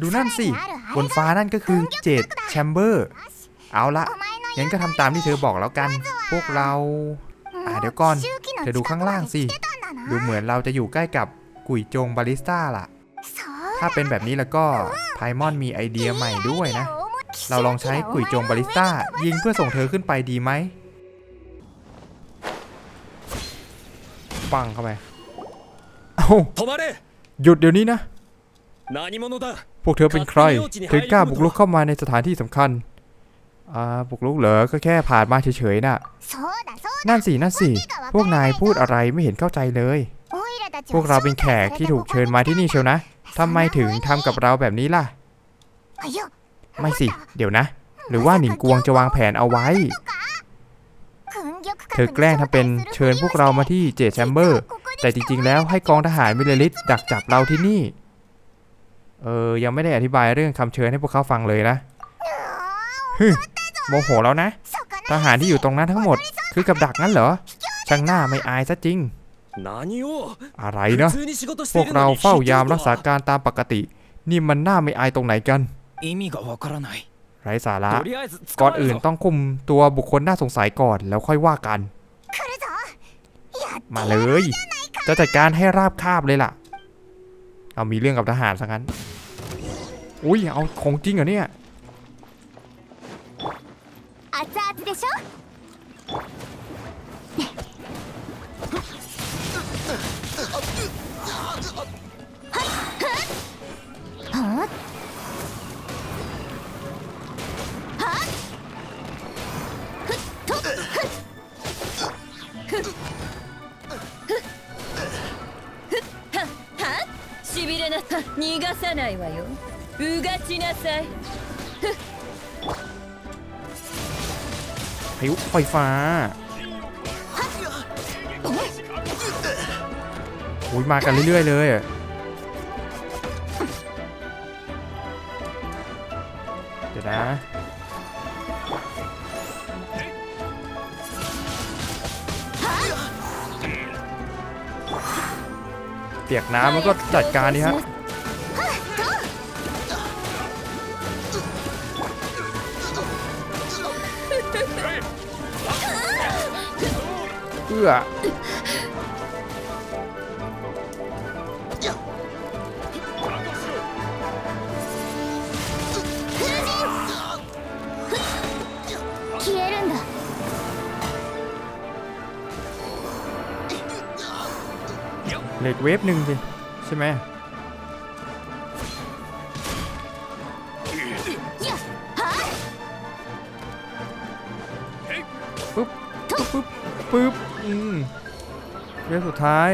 ดูนั่นสิ บนฟ้านั่นก็คือเจดแชมเบอร์ เอาละงั้นก็ทำตามที่เธอบอกแล้วกัน พวกเรา อ่าเดี๋ยวก่อน เธอดูข้างล่างสิ ดูเหมือนเราจะอยู่ใกล้กับกุยจงบาริสต้าล่ะ ถ้าเป็นแบบนี้แล้วก็ไพมอนมีไอเดียใหม่ด้วยนะ เราลองใช้กุยจงบาริสต้า ยิงเพื่อส่งเธอขึ้นไปดีไหมปังเข้าไป เอาหยุดเดี๋ยวนี้นะ พวกเธอเป็นใคร ถึงกล้าบุกรุกเข้ามาในสถานที่สำคัญ อ่า บุกรุกเหรอ ก็แค่ผ่านมาเฉยๆน่ะ นั่นสิ นั่นสิ พวกนายพูดอะไรไม่เห็นเข้าใจเลย พวกเราเป็นแขกที่ถูกเชิญมาที่นี่เชียวนะทำไมถึงทำกับเราแบบนี้ล่ะ ไม่สิ เดี๋ยวนะ หรือว่าหนิงกวงจะวางแผนเอาไว้ เธอแกล้งทำเป็นเชิญพวกเรามาที่เจดแชมเบอร์ แต่จริงๆ แล้วให้กองทหารมิลลิลิตดักจับเราที่นี่ เออ ยังไม่ได้อธิบายเรื่องคำเชิญให้พวกเขาฟังเลยนะโมโหแล้วนะ ทหารที่อยู่ตรงนั้นทั้งหมด คือกับดักนั้นเหรอ ช่างหน้าไม่อายซะจริง อะไรเนาะ พวกเราเฝ้ายามรักษาการตามปกติ นี่มันหน้าไม่อายตรงไหนกัน ไร้สาระ ก่อนอื่นต้องคุมตัวบุคคลน่าสงสัยก่อนแล้วค่อยว่ากัน มาเลย จะจัดการให้ราบคาบเลยล่ะ เอามีเรื่องกับทหารซะงั้น อุ้ย เอาของจริงเหรอเนี่ย 熱々でしょはっふっとふっふっははしびれなさ逃がさないわようが ちなさい พายุไฟฟ้า อุ้ยมากันเรื่อยๆเลยอะเดี๋ยวนะ เปียกน้ำมันก็จัดการดิฮะ อื้อเหล็กเวฟหนึ่งสิ ใช่ไหม ท้าย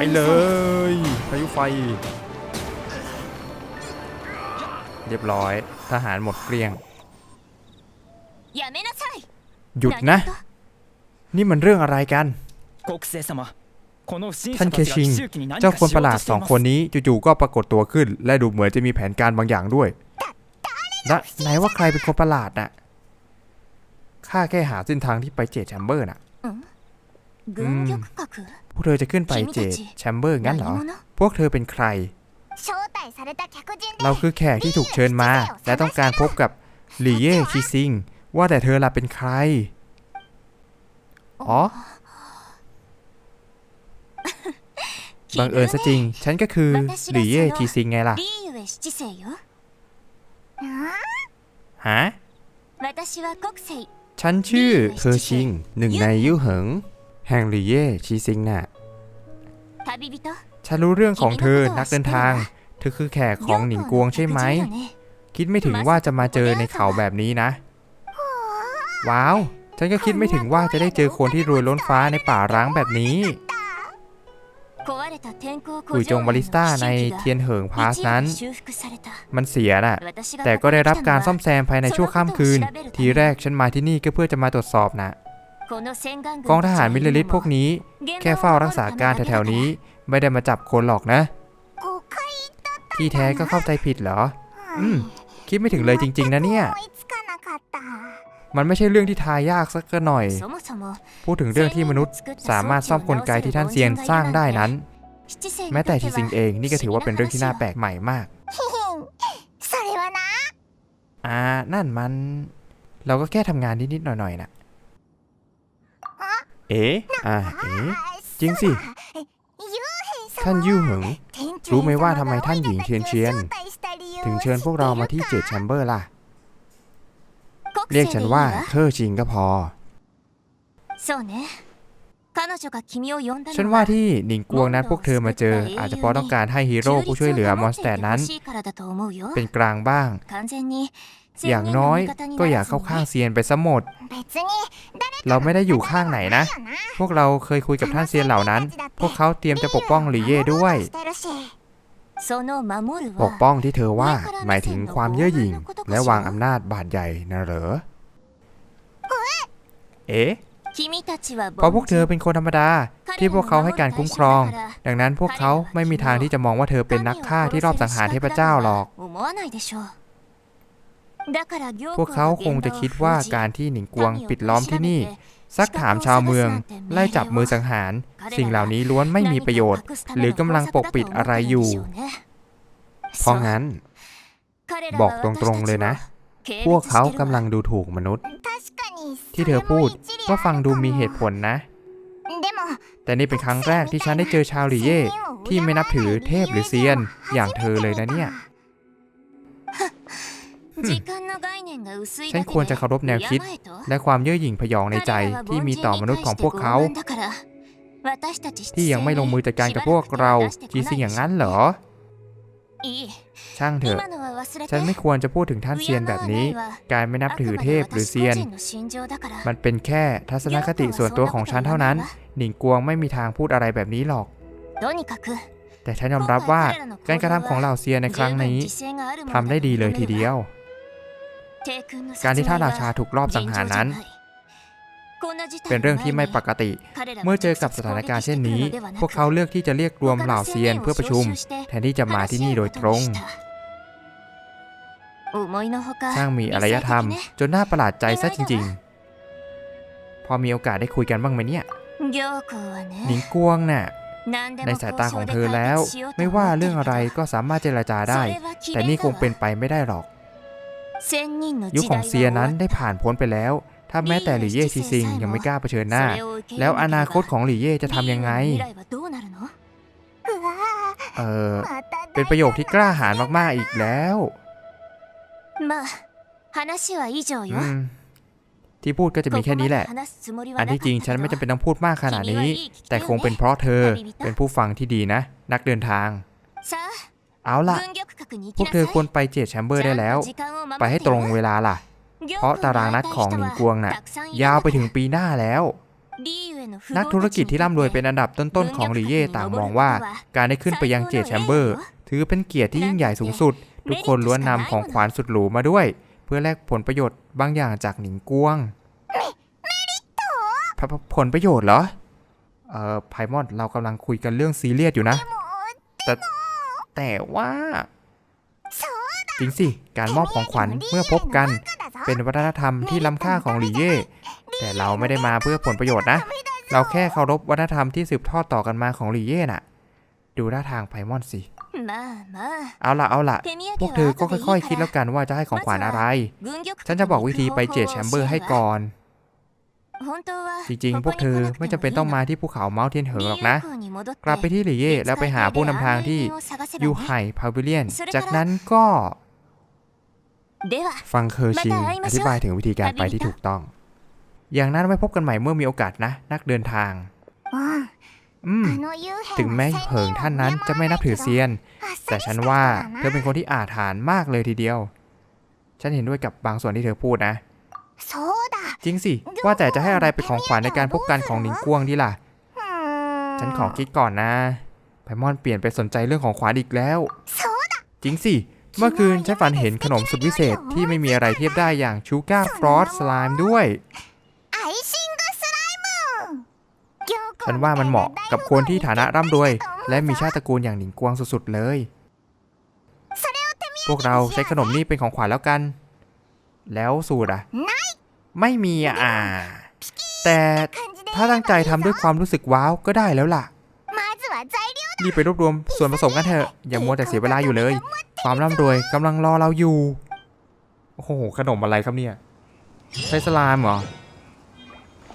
ไปเลยพายุไฟ เรียบร้อยทหารหมดเกลี้ยง หยุดนะ นี่มันเรื่องอะไรกัน ท่านเคชิง เจ้าคนประหลาดสองคนนี้จู่ๆก็ปรากฏตัวขึ้น และดูเหมือนจะมีแผนการบางอย่างด้วยและไหนว่าใครเป็นคนประหลาดน่ะข้าแค่หาเส้นทางที่ไปเจดแชมเบอร์น่ะอืม พวกเธอจะขึ้นไปเจดแชมเบอร์งั้นเหรอ พวกเธอเป็นใคร เราคือแขกที่ถูกเชิญมา และต้องการพบกับหลี่เย่ชีซิง ว่าแต่เธอล่ะเป็นใคร อ๋อ บังเอิญซะจริง ฉันก็คือหลี่เย่ชีซิงไงล่ะ ฮะ ฉันชื่อเคอชิง หนึ่งในยูเหิง แห่งลีเย่ชีซิงน่ะ ฉันรู้เรื่องของเธอนักเดินทาง เธอคือแขกของหนิงกวงใช่ไหม คิดไม่ถึงว่าจะมาเจอในเขาแบบนี้นะ ว้าว ฉันก็คิดไม่ถึงว่าจะได้เจอคนที่รวยล้นฟ้าในป่าร้างแบบนี้กุยจงบาลิสต้าในเทียนเหิงพาสนั้น มันเสียน่ะ แต่ก็ได้รับการซ่อมแซมภายในชั่วข้ามคืน ทีแรกฉันมาที่นี่ก็เพื่อจะมาตรวจสอบนะ กองทหารมิลลิทพวกนี้ แค่เฝ้ารักษาการแถวๆนี้ไม่ได้มาจับคนหรอกนะ ที่แท้ก็เข้าใจผิดเหรอ อืม คิดไม่ถึงเลยจริง ๆ นะเนี่ย มันไม่ใช่เรื่องที่ทายากสักก็หน่อย พูดถึงเรื่องที่มนุษย์สามารถซ่อมกลไกที่ท่านเซียนสร้างได้นั้น แม้แต่ชิซิงเองนี่ก็ถือว่าเป็นเรื่องที่น่าแปลกใหม่มากอ่านั่นมัน เราก็แค่ทำงานนิดๆหน่อยๆน่ะ เอ๊ะอ่าเอ๊ะจริงสิ ท่านยู่เหิง รู้ไหมว่าทำไมท่านหญิงเทียนเชียน ถึงเชิญพวกเรามาที่เจดแชมเบอร์ล่ะ เรียกฉันว่าเคอร์ชิงก็พอ ฉันว่าที่หนิงกวงนั้นพวกเธอมาเจอ อาจจะเพราะต้องการให้ฮีโร่ผู้ช่วยเหลือมอนสเตอร์นั้น เป็นกลางบ้าง อย่างน้อยก็อย่าเข้าข้างเซียนไปซะหมด เราไม่ได้อยู่ข้างไหนนะ พวกเราเคยคุยกับท่านเซียนเหล่านั้น พวกเขาเตรียมจะปกป้องหลีเย่ด้วย ปกป้องที่เธอว่า หมายถึงความเย่อหยิ่ง และวางอำนาจบาดใหญ่นะเหรอ เอ๊ะ เพราะพวกเธอเป็นคนธรรมดา ที่พวกเขาให้การคุ้มครอง ดังนั้นพวกเขาไม่มีทางที่จะมองว่าเธอเป็นนักฆ่าที่รอบสังหารเทพเจ้าหรอก พวกเขาคงจะคิดว่าการที่หนิงกวงปิดล้อมที่นี่ ซักถามชาวเมือง ไล่จับมือสังหาร สิ่งเหล่านี้ล้วนไม่มีประโยชน์ หรือกำลังปกปิดอะไรอยู่ เพราะงั้น บอกตรงๆเลยนะ พวกเขากำลังดูถูกมนุษย์ ที่เธอพูดก็ฟังดูมีเหตุผลนะ แต่นี่เป็นครั้งแรกที่ฉันได้เจอชาวหลีเย่ที่ไม่นับถือเทพหรือเซียน อย่างเธอเลยนะเนี่ย ฉันควรจะเคารพแนวคิด และความเย่อหยิ่งพยองในใจที่มีต่อมนุษย์ของพวกเขา ที่ยังไม่ลงมือจัดการกับพวกเราจีซิงอย่างนั้นเหรอ ช่างเถอะ ฉันไม่ควรจะพูดถึงท่านเซียนแบบนี้ การไม่นับถือเทพหรือเซียน มันเป็นแค่ทัศนคติส่วนตัวของฉันเท่านั้น หนิงกวงไม่มีทางพูดอะไรแบบนี้หรอก แต่ฉันยอมรับว่าการกระทำของเหล่าเซียนในครั้งนี้ทำได้ดีเลยทีเดียว การที่ท่านราชาถูกลอบสังหารนั้น เป็นเรื่องที่ไม่ปกติ เมื่อเจอกับสถานการณ์เช่นนี้ พวกเขาเลือกที่จะเรียกรวมเหล่าเซียนเพื่อประชุม แทนที่จะมาที่นี่โดยตรงช่างมีอารยธรรม จนน่าประหลาดใจซะจริง ๆ พอมีโอกาสได้คุยกันบ้างไหมเนี่ย หนิงกวงน่ะ ในสายตาของเธอแล้ว ไม่ว่าเรื่องอะไรก็สามารถเจรจาได้ แต่นี่คงเป็นไปไม่ได้หรอก ยุคของเซียนั้นได้ผ่านพ้นไปแล้ว ถ้าแม้แต่หลี่เย่ซีซิงยังไม่กล้าเผชิญหน้า แล้วอนาคตของหลี่เย่จะทำยังไง เออเป็นประโยคที่กล้าหาญมากๆอีกแล้วอืมที่พูดก็จะมีแค่นี้แหละ อันที่จริงฉันไม่จำเป็นต้องพูดมากขนาดนี้ แต่คงเป็นเพราะเธอเป็นผู้ฟังที่ดีนะ นักเดินทาง เอาล่ะ พวกเธอควรไปเจดแชมเบอร์ได้แล้ว ไปให้ตรงเวลาล่ะ เพราะตารางนัดของหนิงกวงน่ะ ยาวไปถึงปีหน้าแล้ว นักธุรกิจที่ร่ำรวยเป็นอันดับต้นๆของหลีเย่ต่างมองว่า การได้ขึ้นไปยังเจดแชมเบอร์ ถือเป็นเกียรติที่ยิ่งใหญ่สูงสุด ทุกคนล้วนนำของขวัญสุดหรูมาด้วย เพื่อแลกผลประโยชน์บางอย่างจากหนิงกวงผผผลประโยชน์เหรอ เอ่อไพมอนเรากำลังคุยกันเรื่องซีเรียสอยู่นะ แต่แต่ว่าจริงสิ การมอบของขวัญเมื่อพบกัน เป็นวัฒนธรรมที่ล้ำค่าของหลีเย่แต่เราไม่ได้มาเพื่อผลประโยชน์นะ เราแค่เคารพวัฒนธรรมที่สืบทอดต่อกันมาของหลีเย่น่ะ ดูท่าทางไพมอนสิเอาล่ะเอาล่ะพวกเธอก็ค่อยๆ คิดแล้วกันว่าจะให้ของขวัญอะไร ฉันจะบอกวิธีไปเจดแชมเบอร์ให้ก่อน จริงๆ พวกเธอไม่จำเป็นต้องมาที่ภูเขาเมาส์เทียนเหิงหรอกนะ กลับไปที่หลี่เย่แล้วไปหาผู้นำทางที่ยูไห่พาวิเลียน จากนั้นก็ ฟังเคอร์ชิงอธิบายถึงวิธีการไปที่ถูกต้อง อย่างนั้นไว้พบกันใหม่เมื่อมีโอกาสนะ นักเดินทางถึงแม้เหิงท่านนั้นจะไม่นับถือเซียน แต่ฉันว่าเธอเป็นคนที่อาถรรพ์มากเลยทีเดียว ฉันเห็นด้วยกับบางส่วนที่เธอพูดนะจริงสิ ว่าแต่จะให้อะไรเป็นของขวัญในการพบกันของหนิงกวงดีล่ะ ฉันขอคิดก่อนนะไพมอนเปลี่ยนไปสนใจเรื่องของขวัญอีกแล้ว จริงสิ เมื่อคืนฉันฝันเห็นขนมสุดวิเศษที่ไม่มีอะไรเทียบได้อย่างชูการ์ฟรอสสไลม์ด้วย ฉันว่ามันเหมาะกับคนที่ฐานะร่ำรวย และมีชาติตระกูลอย่างหนิงกวงสุดๆเลย พวกเราใช้ขนมนี่เป็นของขวัญแล้วกัน แล้วสูตรอะไม่มีอ่า แต่ถ้าตั้งใจทำด้วยความรู้สึกว้าวก็ได้แล้วล่ะรีบไปรวบรวมส่วนผสมกันเถอะ อย่ามัวแต่เสียเวลาอยู่เลย ความร่ำรวยกำลังรอเราอยู่ โอ้โห ขนมอะไรครับเนี่ย ใช้สลามเหรอ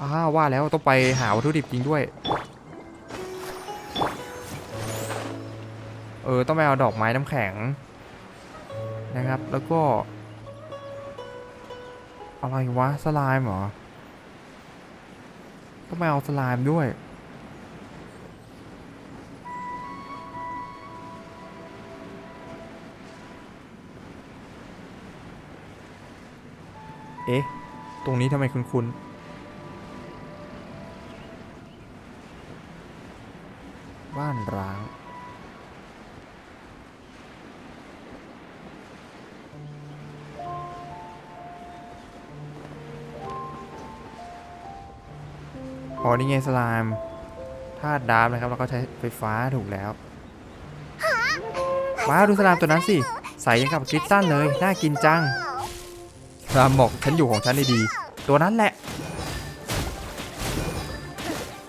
อ้าวว่าแล้วต้องไปหาวัตถุดิบจริงด้วย เออ ต้องไปเอาดอกไม้น้ำแข็ง นะครับ แล้วก็ อะไรวะ สลามเหรอ ต้องไปเอาสลามด้วย เอ๊ะ ตรงนี้ทำไมคุ้นๆบ้านร้างอ๋อนี่ไงสลามธาตุดาบนะครับ แล้วก็ใช้ไฟฟ้าถูกแล้ว ว้าว ดูสลามตัวนั้นสิ ใสยังกับคริสตัลเลย น่ากินจัง สลามบอกฉันอยู่ของฉันได้ดี ตัวนั้นแหละ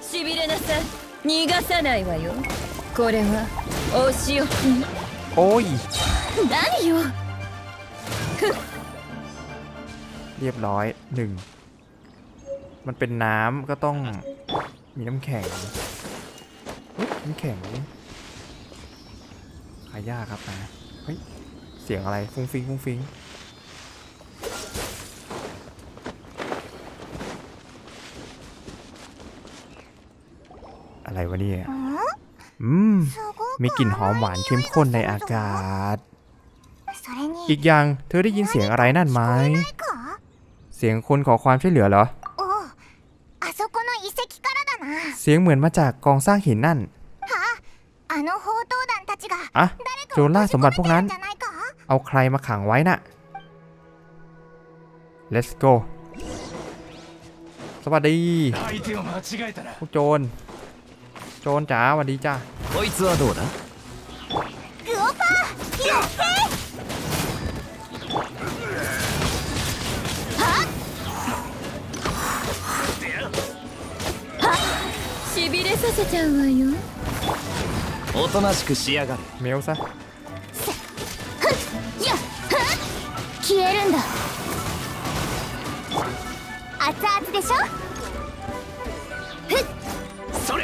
しびれなさい逃がさないわよこれはお仕置き โอ้ย 何よ เรียบร้อยหนึ่ง มันเป็นน้ำก็ต้องมีน้ำแข็งเฮ้ยน้ำแข็งหายากครับนะเฮ้ย เสียงอะไร ฟุ้งฟิงฟุ้งฟิง อะไรวะเนี่ยอืมมีกลิ่นหอมหวานเข้มข้นในอากาศ อีกอย่างเธอได้ยินเสียงอะไรนั่นไหม เสียงคนขอความช่วยเหลือเหรอ เสียงเหมือนมาจากกองสร้างหินนั่นอะโจรล่าสมบัติพวกนั้น เอาใครมาขังไว้นะ่ะ let's go สวัสดีพวกโจร โจรจ๋าสวัสดีจ้า こいつはどうだグオパーやってしびれさせちゃうわよおとなしくしやがれ เมลซะ やっ消えるんだ熱々でしょそり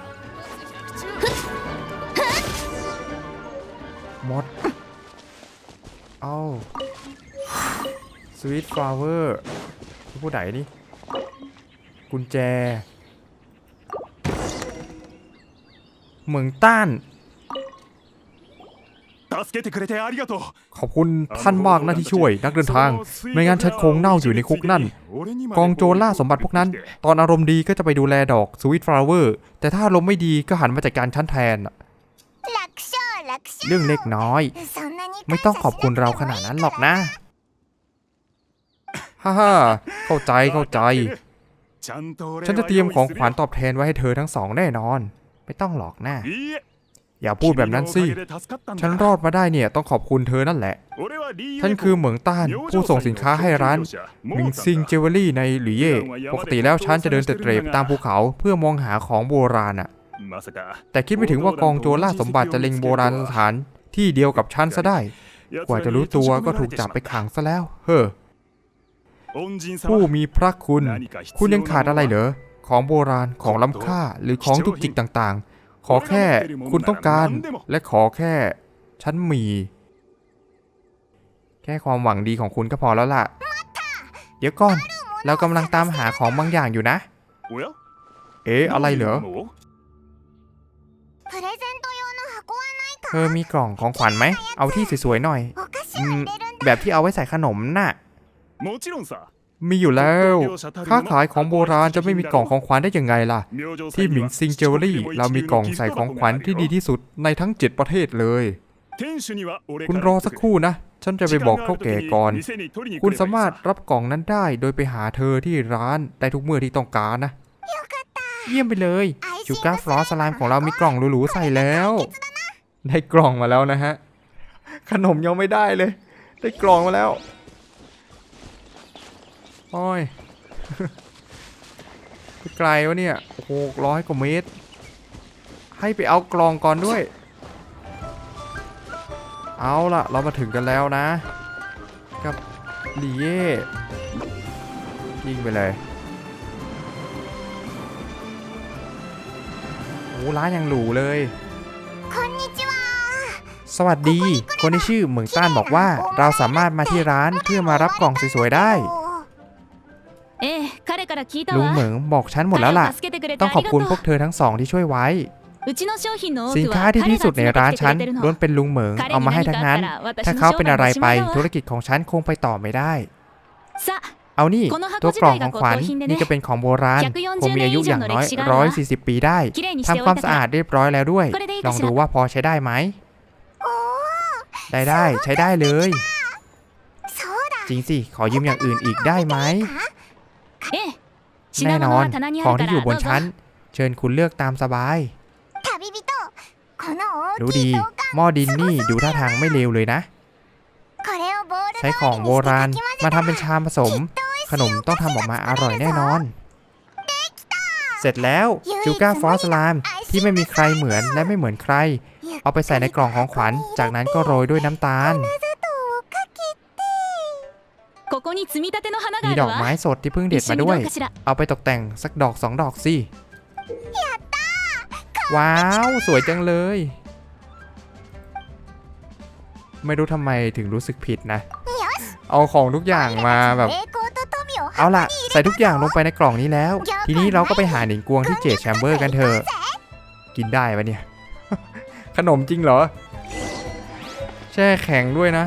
มด เอาสวิตฟลาวเวอร์ผู้ใดนี่ กุญแจ เหมืองต้านขอบคุณท่านมากนะที่ช่วยนักเดินทาง ไม่งั้นฉันคงเน่าอยู่ในคุกนั่น กองโจรล่าสมบัติพวกนั้น ตอนอารมณ์ดีก็จะไปดูแลดอกสวิตฟลาวเวอร์ แต่ถ้าอารมณ์ไม่ดีก็หันมาจัดการชั้นแทน เรื่องเล็กน้อย ไม่ต้องขอบคุณเราขนาดนั้นหรอกนะ ฮ่าฮ่าเข้าใจเข้าใจ ฉันจะเตรียมของขวัญตอบแทนไว้ให้เธอทั้งสองแน่นอน ไม่ต้องหลอกนะอย่าพูดแบบนั้นสิ ฉันรอดมาได้เนี่ยต้องขอบคุณเธอนั่นแหละ ท่านคือเหมืองต้าน ผู้ส่งสินค้าให้ร้านหมิงซิงเจวเวลรี่ในหลุยเย่ ปกติแล้วฉันจะเดินเตร็ตามภูเขาเพื่อมองหาของโบราณอะ แต่คิดไม่ถึงว่ากองโจรล่าสมบัติจะเล็งโบราณสถานที่เดียวกับฉันซะได้ กว่าจะรู้ตัวก็ถูกจับไปขังซะแล้ว เฮ้อ ผู้มีพระคุณ คุณยังขาดอะไรเหรอ ของโบราณ ของล้ำค่า หรือของจุกจิกต่างๆ ขอแค่คุณต้องการ และขอแค่ ฉันมี แค่ความหวังดีของคุณก็พอแล้วล่ะ เดี๋ยวก่อน เรากำลังตามหาของบางอย่างอยู่นะおやเอ๊ะ อะไรเหรอ เธอมีกล่องของขวัญไหม เอาที่สวยๆหน่อยอืมแบบที่เอาไว้ใส่ขนมน่ะ มีอยู่แล้ว ค้าขายของโบราณจะไม่มีกล่องของขวัญได้ยังไงล่ะ ที่หมิงซิงเจวลรี่ เรามีกล่องใส่ของขวัญที่ดีที่สุดในทั้ง 7 ประเทศเลย คุณรอสักครู่นะ ฉันจะไปบอกเท่าแก่ก่อน คุณสามารถรับกล่องนั้นได้โดยไปหาเธอที่ร้านได้ทุกเมื่อที่ต้องการนะ เยี่ยมไปเลยจูก้าฟรอสไลม์ของเรามีกล่องหรูๆใส่แล้ว ได้กล่องมาแล้วนะฮะ ขนมยังไม่ได้เลย ได้กล่องมาแล้วอ้อยไกลวะเนี่ยโอ้โหร้อยกว่าเมตร ให้ไปเอากล่องก่อนด้วย เอาละเรามาถึงกันแล้วนะ กับลีเย่ยิงไปเลยโอ้ร้านยังหรูเลย วัสดี คนที่ชื่อเหมืองต้านบอกว่า เราสามารถมาที่ร้านเพื่อมารับกล่องสวยๆได้ ลุงเหมิงบอกฉันหมดแล้วล่ะ ต้องขอบคุณพวกเธอทั้งสองที่ช่วยไว้ สินค้าที่ที่สุดในร้านฉันล้วนเป็นลุงเหมิงเอามาให้ทั้งนั้น ถ้าเขาเป็นอะไรไปธุรกิจของฉันคงไปต่อไม่ได้ เอานี่ ตัวกล่องของขวัญนี่จะเป็นของโบราณผมมีอายุอย่างน้อย 140 ปีได้ทำความสะอาดเรียบร้อยแล้วด้วย ลองดูว่าพอใช้ได้ไหม ได้ได้ใช้ได้เลย จริงสิ ขอยืมอย่างอื่นอีกได้ไหม แน่นอน ของที่อยู่บนชั้น เชิญคุณเลือกตามสบาย รู้ดี หม้อดินนี่ดูท่าทางไม่เลวเลยนะ ใช้ของโบราณมาทำเป็นชามผสม ขนมต้องทำออกมาอร่อยแน่นอน เสร็จแล้วจูก้าฟอสลามที่ไม่มีใครเหมือนและไม่เหมือนใคร เอาไปใส่ในกล่องของขวัญ จากนั้นก็โรยด้วยน้ำตาล มีดอกไม้สดที่เพิ่งเด็ดมาด้วย เอาไปตกแต่งสักดอกสองดอกสิ ว้าว สวยจังเลย ไม่รู้ทำไมถึงรู้สึกผิดนะ เอาของทุกอย่างมาแบบเอาล่ะ ใส่ทุกอย่างลงไปในกล่องนี้แล้ว ทีนี้เราก็ไปหาหนิงกวงที่เจดแชมเบอร์กันเถอะ กินได้ปะเนี่ย ขนมจริงเหรอ แช่แข็งด้วยนะ